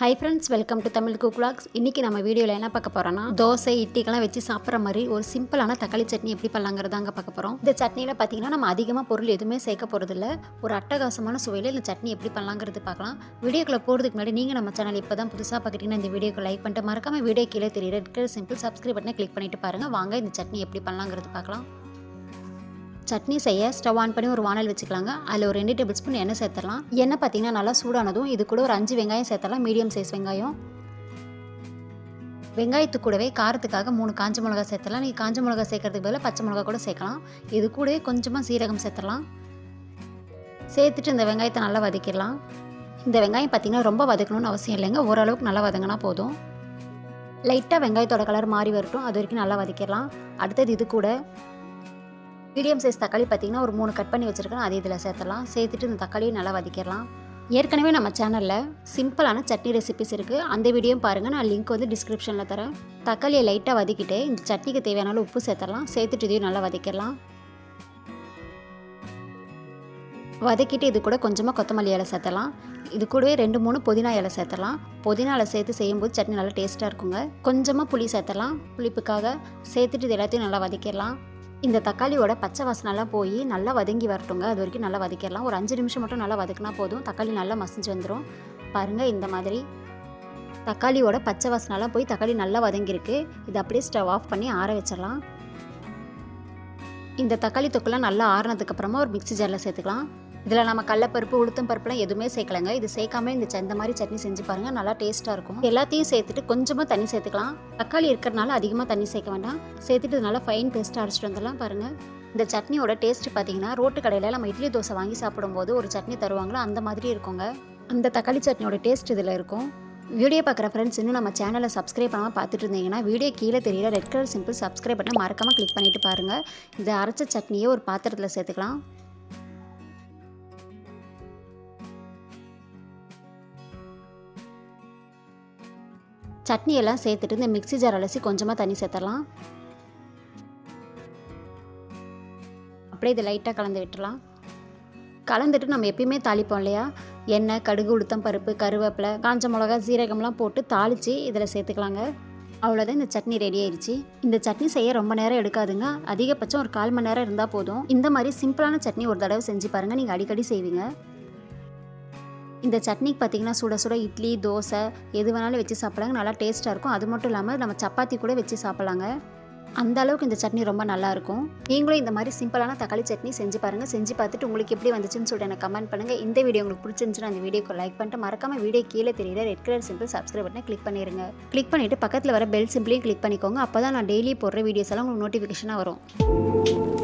Hi friends welcome to Tamil cooklogs இன்றைக்கி நம்ம வீடியோவில் என்ன பார்க்க போகிறோன்னா தோசை இட்லிக்கெல்லாம் வச்சு சாப்பிட்ற மாதிரி ஒரு சிம்பிளான தக்காளி சட்னி எப்படி பண்ணலாங்கிறதாங்க பார்க்க போகிறோம் இந்த சட்னியில் பார்த்தீங்கன்னா நம்ம அதிகமாக பொருள் எதுவுமே சேர்க்க போகிறதில்ல ஒரு அட்டகாசமான சுவையில் இந்த சட்னி எப்படி பண்ணலாங்கிறது பார்க்கலாம். வீடியோக்குள்ளே போகிறதுக்கு முன்னாடி நீங்கள் நம்ம சேனல் இப்போ தான் புதுசாக பார்க்குறீங்கன்னா இந்த வீடியோக்கு லைக் பண்ணிட்டு மறக்காமல் வீடியோ கீழே தெரியுற சிம்பிள் சப்ஸ்கிரைப் பட்டனை கிளிக் பண்ணிட்டு பாருங்கள் வாங்க இந்த சட்னி எப்படி பண்ணலாங்கிறது பார்க்கலாம். சட்னி செய்ய ஸ்டவ் ஆன் பண்ணி ஒரு வானல் வச்சுக்கலாங்க. அதில் ஒரு ரெண்டு டேபிள் ஸ்பூன் எண்ணெய் சேர்த்துடலாம். எண்ணெய் பார்த்தீங்கன்னா நல்லா சூடானதும் இது கூட ஒரு அஞ்சு வெங்காயம் சேர்த்தலாம் மீடியம் சைஸ் வெங்காயம். வெங்காயத்து கூடவே காரத்துக்காக மூணு காஞ்ச மிளகா சேர்த்துடலாம். நீங்கள் காஞ்ச மிளகா சேர்க்கறதுக்கு பதிலாக பச்சை மிளகா கூட சேர்க்கலாம். இது கூடவே கொஞ்சமாக சீரகம் சேர்த்துடலாம். சேர்த்துட்டு இந்த வெங்காயத்தை நல்லா வதக்கிடலாம். இந்த வெங்காயம் பார்த்தீங்கன்னா ரொம்ப வதக்கணும்னு அவசியம் இல்லைங்க. ஓரளவுக்கு நல்லா வதங்கினா போதும். லைட்டாக வெங்காயத்தோட கலர் மாறி வரட்டும். அது வரைக்கும் நல்லா வதக்கிடலாம். அடுத்தது இது கூட மீடியம் சைஸ் தக்காளி பார்த்தீங்கன்னா ஒரு மூணு கட் பண்ணி வச்சுருக்கேன். அது இதில் சேர்த்துலாம் சேர்த்துட்டு இந்த தக்காளியை நல்லா வதக்கிடலாம். ஏற்கனவே நம்ம சேனலில் சிம்பிளான சட்னி ரெசிபிஸ் இருக்குது அந்த வீடியோவும் பாருங்கள் நான் லிங்க் வந்து டிஸ்கிரிப்ஷனில் தரேன். தக்காளியை லைட்டாக வதக்கிட்டு இந்த சட்னிக்கு தேவையான உப்பு சேர்த்துடலாம். சேர்த்துட்டு இதையும் நல்லா வதக்கிடலாம். வதக்கிட்டு இது கூட கொஞ்சமாக கொத்தமல்லி இலை சேர்த்தலாம் இது கூடவே ரெண்டு மூணு புதினா இலை சேர்த்தலாம் புதினா இலை சேர்த்து செய்யும்போது சட்னி நல்லா டேஸ்ட்டாக இருக்குங்க. கொஞ்சமாக புளி சேர்த்தலாம் புளிப்புக்காக சேர்த்துட்டு இது எல்லாத்தையும் நல்லா வதக்கிடலாம். இந்த தக்காளியோட பச்சை வாசனைலாம் போய் நல்லா வதங்கி வரட்டுங்க. அது வரைக்கும் நல்லா வதக்கிடலாம். ஒரு அஞ்சு நிமிஷம் மட்டும் நல்லா வதக்கினா போதும். தக்காளி நல்லா மசிஞ்சு வந்துடும் பாருங்கள் இந்த மாதிரி. தக்காளியோட பச்சை வாசனைலாம் போய் தக்காளி நல்லா வதங்கியிருக்கு. இதை அப்படியே ஸ்டவ் ஆஃப் பண்ணி ஆற வச்சிடலாம். இந்த தக்காளி தொக்கெல்லாம் நல்லா ஆறினதுக்கப்புறமா ஒரு மிக்ஸி ஜாரில் சேர்த்துக்கலாம். இதில் நம்ம கடலப்பருப்பு உளுத்தம் பருப்புலாம் எதுவுமே சேர்க்கலங்க. இது சேர்க்காம இந்த இந்த மாதிரி சட்னி செஞ்சு பாருங்கள் நல்லா டேஸ்ட்டாக இருக்கும். எல்லாத்தையும் சேர்த்துட்டு கொஞ்சமாக தண்ணி சேர்த்துக்கலாம். தக்காளி இருக்கிறனால அதிகமாக தண்ணி சேர்க்க வேண்டாம். சேர்த்துட்டு நல்லா ஃபைன் பேஸ்ட்டாக அரைச்சிட்டு வந்துடலாம் பாருங்கள் இந்த சட்னியோட டேஸ்ட் பார்த்தீங்கன்னா ரோட்டு கடையில் நம்ம இட்லி தோசை வாங்கி சாப்பிடும்போது ஒரு சட்னி தருவாங்களோ அந்த மாதிரி இருக்குங்க. அந்த தக்காளி சட்னியோட டேஸ்ட் இதில் இருக்கும். வீடியோ பார்க்குற ஃப்ரெண்ட்ஸ் இன்னும் நம்ம சேனலை சப்ஸ்கிரைப் பண்ணாமல் பார்த்துட்டு இருந்தீங்கன்னா வீடியோ கீழே தெரியல ரெட் கலர் சிம்பிள் சப்ஸ்கிரைப் பண்ண மறக்காமல் கிளிக் பண்ணிவிட்டு பாருங்கள் இந்த அரைச்ச சட்னியை ஒரு பாத்திரத்தில் சேர்த்துக்கலாம். சட்னி எல்லாம் சேர்த்துட்டு இந்த மிக்ஸி ஜார் அலசி கொஞ்சமாக தண்ணி சேர்த்துடலாம். அப்படியே இதை லைட்டாக கலந்து விட்டுலாம் கலந்துட்டு நம்ம எப்பயுமே தாளிப்போம் இல்லையா? எண்ணெய் கடுகு உளுத்தம் பருப்பு கருவேப்பிலை காஞ்ச மிளகா சீரகம்லாம் போட்டு தாளித்து இதில் சேர்த்துக்கலாங்க. அவ்வளோதான் இந்த சட்னி ரெடி ஆயிடுச்சு இந்த சட்னி செய்ய ரொம்ப நேரம் எடுக்காதுங்க. அதிகபட்சம் ஒரு கால் மணி நேரம் இருந்தால் போதும். இந்த மாதிரி சிம்பிளான சட்னி ஒரு தடவை செஞ்சு பாருங்கள் நீங்கள் அடிக்கடி செய்வீங்க. இந்த சட்னிக்கு பார்த்தீங்கன்னா சுட சுட இட்லி தோசை எது வேணாலும் வச்சு சாப்பிட்லாங்க. நல்லா டேஸ்ட்டாக இருக்கும். அது மட்டும் இல்லாமல் நம்ம சப்பாத்தி கூட வச்சு சாப்பிட்லாங்க. அந்த அளவுக்கு இந்த சட்னி ரொம்ப நல்லாயிருக்கும் நீங்களும் இந்த மாதிரி சிம்பிளான தக்காளி சட்னி செஞ்சு பாருங்கள் செஞ்சு பார்த்துட்டு உங்களுக்கு எப்படி வந்துச்சுன்னு சொல்லிட்டு எனக்கு கமெண்ட் பண்ணுங்கள் இந்த வீடியோ உங்களுக்கு பிடிச்சிருந்துச்சுன்னா அந்த வீடியோக்கு லைக் பண்ணிட்டு மறக்காமல் வீடியோ கீழே தெரியுற ரெட் கலர் சிம்பிள் சப்ஸ்கிரைப் பட்டனை கிளிக் பண்ணிடுங்க கிளிக் பண்ணிவிட்டு பக்கத்தில் வர பெல் சிம்பிளையும் கிளிக் பண்ணிக்கோங்க. அப்போ தான் நான் டெய்லி போடுற வீடியோஸ் எல்லாம் உங்களுக்கு நோட்டிஃபிகேஷனாக வரும்.